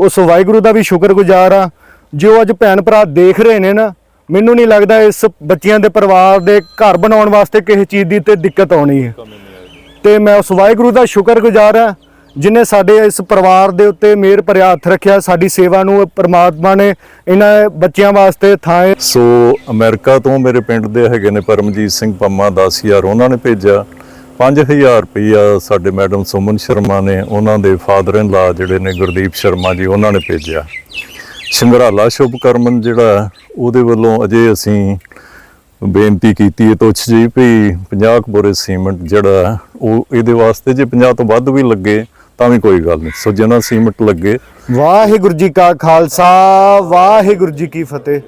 ਉਸ ਵਾਹਿਗੁਰੂ ਦਾ ਵੀ ਸ਼ੁਕਰਗੁਜ਼ਾਰ ਆ। ਜੋ ਅੱਜ ਭੈਣ ਭਰਾ ਦੇਖ ਰਹੇ ਨੇ ਨਾ, ਮੈਨੂੰ ਨਹੀਂ ਲੱਗਦਾ ਇਸ ਬੱਚਿਆਂ ਦੇ ਪਰਿਵਾਰ ਦੇ ਘਰ ਬਣਾਉਣ ਵਾਸਤੇ ਕਿਸੇ ਚੀਜ਼ ਦੀ ਤੇ ਦਿੱਕਤ ਆਉਣੀ ਹੈ। ਤੇ ਮੈਂ ਉਸ ਵਾਹਿਗੁਰੂ ਦਾ ਸ਼ੁਕਰਗੁਜ਼ਾਰ ਆ, ਜਿਨੇ ਸਾਡੇ ਇਸ ਪਰਿਵਾਰ ਦੇ ਉੱਤੇ ਮਿਹਰ ਭਰਿਆ ਹੱਥ ਰੱਖਿਆ, ਸਾਡੀ ਸੇਵਾ ਨੂੰ ਪਰਮਾਤਮਾ ਨੇ ਇਹਨਾਂ ਬੱਚਿਆਂ ਵਾਸਤੇ ਥਾਂ ਸੋ ਅਮਰੀਕਾ ਤੋਂ ਮੇਰੇ ਪਿੰਡ ਦੇ ਹੈਗੇ ਨੇ ਪਰਮਜੀਤ ਸਿੰਘ ਪੰਮਾ 10000 ਉਹਨਾਂ ਨੇ ਭੇਜਿਆ। 5000 ਰੁਪਈਆ ਸਾਡੇ ਮੈਡਮ ਸੁਮਨ ਸ਼ਰਮਾ ਨੇ ਉਹਨਾਂ ਦੇ ਫਾਦਰ ਇਨ ਲਾ ਜਿਹੜੇ ਨੇ ਗੁਰਦੀਪ ਸ਼ਰਮਾ ਜੀ, ਉਹਨਾਂ ਨੇ ਭੇਜਿਆ। ਸੰਗਰਾਲਾ ਸ਼ੁਭਕਰਮਨ ਜਿਹੜਾ ਉਹਦੇ ਵੱਲੋਂ ਅਜੇ ਅਸੀਂ ਬੇਨਤੀ ਕੀਤੀ ਹੈ ਤੁੱਛ ਜੀ ਵੀ 50 ਬੋਰੇ ਸੀਮੈਂਟ ਜਿਹੜਾ ਉਹ ਇਹਦੇ ਵਾਸਤੇ ਜੇ 50 ਤੋਂ ਵੱਧ ਵੀ ਲੱਗੇ ਤਾਂ ਵੀ ਕੋਈ ਗੱਲ ਨਹੀਂ। ਸੋ ਜਿੰਨਾ ਸੀਮੈਂਟ ਲੱਗੇ। ਵਾਹਿਗੁਰੂ ਜੀ ਕਾ ਖਾਲਸਾ, ਵਾਹਿਗੁਰੂ ਜੀ ਕੀ ਫਤਿਹ।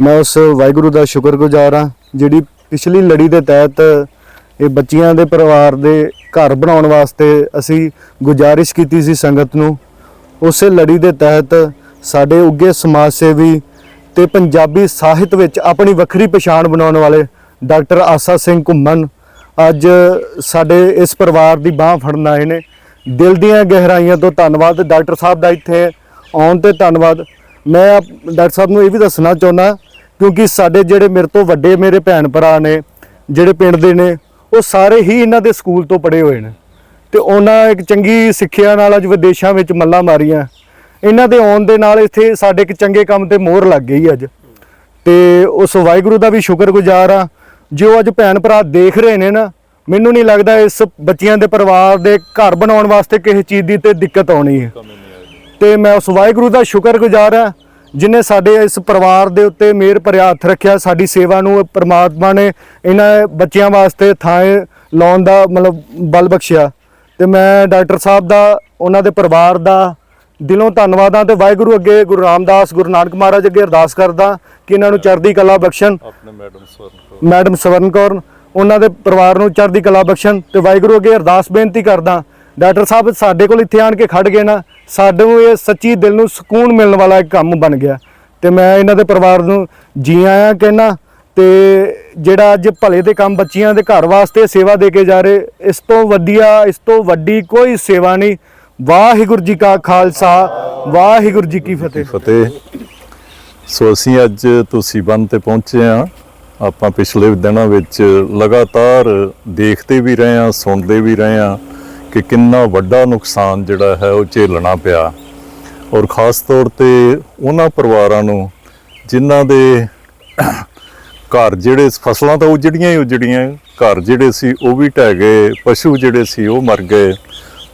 ਮੈਂ ਉਸ ਵਾਹਿਗੁਰੂ ਦਾ ਸ਼ੁਕਰਗੁਜ਼ਾਰ ਹਾਂ, ਜਿਹੜੀ ਪਿਛਲੀ ਲੜੀ ਦੇ ਤਹਿਤ ਇਹ ਬੱਚੀਆਂ ਦੇ ਪਰਿਵਾਰ ਦੇ ਘਰ ਬਣਾਉਣ ਵਾਸਤੇ ਅਸੀਂ ਗੁਜ਼ਾਰਿਸ਼ ਕੀਤੀ ਸੀ ਸੰਗਤ ਨੂੰ। ਉਸੇ ਲੜੀ ਦੇ ਤਹਿਤ ਸਾਡੇ ਉੱਗੇ ਸਮਾਜ ਸੇਵੀ ਤੇ ਪੰਜਾਬੀ ਸਾਹਿਤ ਵਿੱਚ ਆਪਣੀ ਵੱਖਰੀ ਪਛਾਣ ਬਣਾਉਣ ਵਾਲੇ ਡਾਕਟਰ ਆਸਾ ਸਿੰਘ ਘੁੰਮਣ ਅੱਜ ਸਾਡੇ ਇਸ ਪਰਿਵਾਰ ਦੀ ਬਾਹ ਫੜਨ ਆਏ ਨੇ। ਦਿਲ ਦੀਆਂ ਗਹਿਰਾਈਆਂ ਤੋਂ ਧੰਨਵਾਦ। ਡਾਕਟਰ ਸਾਹਿਬ ਦਾ ਇੱਥੇ ਆਉਣ ਤੇ ਧੰਨਵਾਦ। ਮੈਂ ਆਪ- ਡਾਕਟਰ ਸਾਹਿਬ ਨੂੰ ਇਹ ਵੀ ਦੱਸਣਾ ਚਾਹੁੰਦਾ ਕਿਉਂਕਿ ਸਾਡੇ ਜਿਹੜੇ ਮੇਰੇ ਤੋਂ ਵੱਡੇ ਮੇਰੇ ਭੈਣ ਭਰਾ ਨੇ, ਜਿਹੜੇ ਪਿੰਡ ਦੇ ਨੇ ਉਹ ਸਾਰੇ ਹੀ ਇਹਨਾਂ ਦੇ ਸਕੂਲ ਤੋਂ ਪੜ੍ਹੇ ਹੋਏ ਨੇ। ਤੇ ਉਹਨਾਂ ਇੱਕ ਚੰਗੀ ਸਿੱਖਿਆ ਨਾਲ ਅੱਜ ਵਿਦੇਸ਼ਾਂ ਵਿੱਚ ਮੱਲਾਂ ਮਾਰੀਆਂ। ਇਹਨਾਂ ਦੇ ਆਉਣ ਦੇ ਨਾਲ ਇੱਥੇ ਸਾਡੇ ਇੱਕ ਚੰਗੇ ਕੰਮ ਤੇ ਮੋਹਰ ਲੱਗ ਗਈ ਅੱਜ। ਤੇ ਉਸ ਵਾਹਿਗੁਰੂ ਦਾ ਵੀ ਸ਼ੁਕਰਗੁਜ਼ਾਰ ਆ ਜੋ ਅੱਜ ਭੈਣ ਭਰਾ ਦੇਖ ਰਹੇ ਨੇ ਨਾ, ਮੈਨੂੰ ਨਹੀਂ ਲੱਗਦਾ ਇਸ ਬੱਚਿਆਂ ਦੇ ਪਰਿਵਾਰ ਦੇ ਘਰ ਬਣਾਉਣ ਵਾਸਤੇ ਕਿਸੇ ਚੀਜ਼ ਦੀ ਤੇ ਦਿੱਕਤ ਆਉਣੀ ਹੈ। ਤੇ ਮੈਂ ਉਸ ਵਾਹਿਗੁਰੂ ਦਾ ਸ਼ੁਕਰਗੁਜ਼ਾਰ ਆ ਜਿਨੇ ਸਾਡੇ ਇਸ ਪਰਿਵਾਰ ਦੇ ਉੱਤੇ ਮਿਹਰ ਭਰਿਆ ਹੱਥ ਰੱਖਿਆ ਸਾਡੀ ਸੇਵਾ ਨੂੰ ਪ੍ਰਮਾਤਮਾ ਨੇ ਇਹਨਾਂ ਬੱਚਿਆਂ ਵਾਸਤੇ ਥਾਂ ਲਾਉਣ ਦਾ ਮਤਲਬ ਬਲ ਬਖਸ਼ਿਆ। ਤੇ ਮੈਂ ਡਾਕਟਰ ਸਾਹਿਬ ਦਾ ਉਹਨਾਂ ਦੇ ਪਰਿਵਾਰ ਦਾ ਦਿਲੋਂ ਧੰਨਵਾਦ ਤੇ ਵਾਹਿਗੁਰੂ ਅੱਗੇ ਗੁਰੂ ਰਾਮਦਾਸ ਗੁਰੂ ਨਾਨਕ ਮਹਾਰਾਜ ਅੱਗੇ ਅਰਦਾਸ ਕਰਦਾ ਕਿ ਇਹਨਾਂ ਨੂੰ ਚੜ੍ਹਦੀ ਕਲਾ ਬਖਸ਼ਣ। ਆਪਣੇ ਮੈਡਮ ਸਵਰਨ ਮੈਡਮ ਸਵਰਨ ਕੌਰ ਉਹਨਾਂ ਦੇ ਪਰਿਵਾਰ ਨੂੰ ਚੜ੍ਹਦੀ ਕਲਾ ਬਖਸ਼ਣ ਤੇ ਵਾਹਿਗੁਰੂ ਅੱਗੇ ਅਰਦਾਸ ਬੇਨਤੀ ਕਰਦਾ ਡਾਕਟਰ ਸਾਹਿਬ ਸਾਡੇ ਕੋਲ ਇੱਥੇ ਆਣ ਕੇ ਖੜ ਗਏ ਨਾ ਸਾਨੂੰ ਇਹ ਸੱਚੀ ਦਿਲ ਨੂੰ ਸਕੂਨ ਮਿਲਣ ਵਾਲਾ ਇੱਕ ਕੰਮ ਬਣ ਗਿਆ। ਤੇ ਮੈਂ ਇਹਨਾਂ ਦੇ ਪਰਿਵਾਰ ਨੂੰ ਜੀ ਆਇਆਂ ਕਹਿਣਾ, ਤੇ ਜਿਹੜਾ ਅੱਜ ਭਲੇ ਦੇ ਕੰਮ ਬੱਚੀਆਂ ਦੇ ਘਰ ਵਾਸਤੇ ਸੇਵਾ ਦੇ ਕੇ ਜਾ ਰਹੇ, ਇਸ ਤੋਂ ਵਧੀਆ, ਇਸ ਤੋਂ ਵੱਡੀ ਕੋਈ ਸੇਵਾ ਨਹੀਂ। ਵਾਹਿਗੁਰੂ ਜੀ ਕਾ ਖਾਲਸਾ, ਵਾਹਿਗੁਰੂ ਜੀ ਕੀ ਫਤਿਹ। ਫਤਿਹ। ਸੋ ਅਸੀਂ ਅੱਜ ਤੁਸੀਂ ਬੰਦ ਤੇ ਪਹੁੰਚੇ ਆ ਆਪਾਂ ਪਿਛਲੇ ਦਿਨਾਂ ਵਿੱਚ ਲਗਾਤਾਰ ਦੇਖਦੇ ਵੀ ਰਹੇ ਆ ਸੁਣਦੇ ਵੀ ਰਹੇ ਆ ਕਿ ਕਿੰਨਾ ਵੱਡਾ ਨੁਕਸਾਨ ਜਿਹੜਾ ਹੈ ਉਹ ਝੇਲਣਾ ਪਿਆ। ਔਰ ਖਾਸ ਤੌਰ ਤੇ ਉਹਨਾਂ ਪਰਿਵਾਰਾਂ ਨੂੰ ਜਿਨ੍ਹਾਂ ਦੇ ਘਰ ਜਿਹੜੇ ਫਸਲਾਂ ਤਾਂ ਉਜੜੀਆਂ ਹੀ ਉਜੜੀਆਂ, ਘਰ ਜਿਹੜੇ ਸੀ ਉਹ ਵੀ ਢਹਿ ਗਏ, ਪਸ਼ੂ ਜਿਹੜੇ ਸੀ ਉਹ ਮਰ ਗਏ।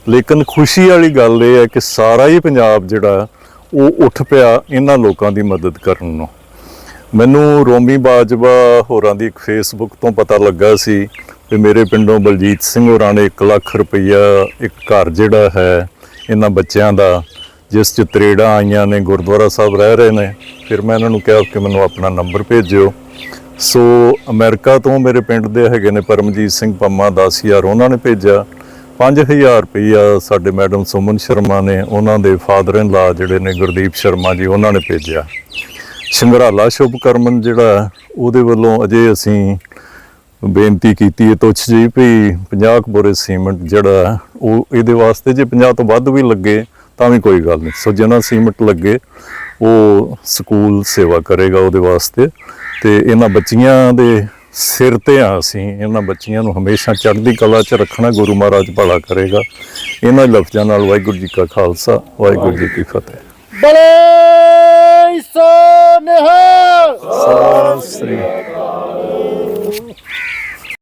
ਲੇਕਿਨ ਖੁਸ਼ੀ ਵਾਲੀ ਗੱਲ ਇਹ ਹੈ ਕਿ ਸਾਰਾ ਹੀ ਪੰਜਾਬ ਜਿਹੜਾ ਉਹ ਉੱਠ ਪਿਆ ਇਹਨਾਂ ਲੋਕਾਂ ਦੀ ਮਦਦ ਕਰਨ ਨੂੰ। ਮੈਨੂੰ ਰੋਮੀ ਬਾਜਵਾ ਹੋਰਾਂ ਦੀ ਇੱਕ ਫੇਸਬੁੱਕ ਤੋਂ ਪਤਾ ਲੱਗਾ ਸੀ ਕਿ ਮੇਰੇ ਪਿੰਡੋਂ ਬਲਜੀਤ ਸਿੰਘ ਹੋਰਾਂ ਨੇ 1 ਲੱਖ ਰੁਪਈਆ ਇੱਕ ਘਰ ਜਿਹੜਾ ਹੈ ਇਹਨਾਂ ਬੱਚਿਆਂ ਦਾ, ਜਿਸ 'ਚ ਤਰੇੜਾਂ ਆਈਆਂ ਨੇ, ਗੁਰਦੁਆਰਾ ਸਾਹਿਬ ਰਹਿ ਰਹੇ ਨੇ। ਫਿਰ ਮੈਂ ਇਹਨਾਂ ਨੂੰ ਕਿਹਾ ਕਿ ਮੈਨੂੰ ਆਪਣਾ ਨੰਬਰ ਭੇਜਿਓ। ਸੋ ਅਮਰੀਕਾ ਤੋਂ ਮੇਰੇ ਪਿੰਡ ਦੇ ਹੈਗੇ ਨੇ ਪਰਮਜੀਤ ਸਿੰਘ ਪੰਮਾ 10000 ਉਹਨਾਂ ਨੇ ਭੇਜਿਆ। 5000 ਰੁਪਈਆ ਸਾਡੇ ਮੈਡਮ ਸੁਮਨ ਸ਼ਰਮਾ ਨੇ, ਉਹਨਾਂ ਦੇ ਫਾਦਰ ਇਨ ਲਾ ਜਿਹੜੇ ਨੇ ਗੁਰਦੀਪ ਸ਼ਰਮਾ ਜੀ, ਉਹਨਾਂ ਨੇ ਭੇਜਿਆ। ਸੰਗਰਾਲਾ ਸ਼ੁਭਕਰਮਨ ਜਿਹੜਾ, ਉਹਦੇ ਵੱਲੋਂ ਅਜੇ ਅਸੀਂ ਬੇਨਤੀ ਕੀਤੀ ਹੈ ਤੁਛ ਜੀ ਵੀ 50 ਬੋਰੇ ਸੀਮੈਂਟ ਜਿਹੜਾ ਉਹ ਇਹਦੇ ਵਾਸਤੇ ਜੇ 50 ਤੋਂ ਵੱਧ ਵੀ ਲੱਗੇ ਤਾਂ ਵੀ ਕੋਈ ਗੱਲ ਨਹੀਂ। ਸੋ ਜਿਹਨਾਂ ਸੀਮੈਂਟ ਲੱਗੇ, ਉਹ ਸਕੂਲ ਸੇਵਾ ਕਰੇਗਾ ਉਹਦੇ ਵਾਸਤੇ ਤੇ ਇਹਨਾਂ ਬੱਚੀਆਂ ਦੇ ਸਿਰ ਤੇ ਆ ਅਸੀਂ, ਇਹਨਾਂ ਬੱਚੀਆਂ ਨੂੰ ਹਮੇਸ਼ਾ ਚੜ੍ਹਦੀ ਕਲਾ 'ਚ ਰੱਖਣਾ ਗੁਰੂ ਮਹਾਰਾਜ ਭਲਾ ਕਰੇਗਾ। ਇਹਨਾਂ ਲਫ਼ਜ਼ਾਂ ਨਾਲ ਵਾਹਿਗੁਰੂ ਜੀ ਕਾ ਖਾਲਸਾ, ਵਾਹਿਗੁਰੂ ਜੀ ਕੀ ਫਤਿਹ। ਬਲੇ ਸੋ ਨਿਹਾਲ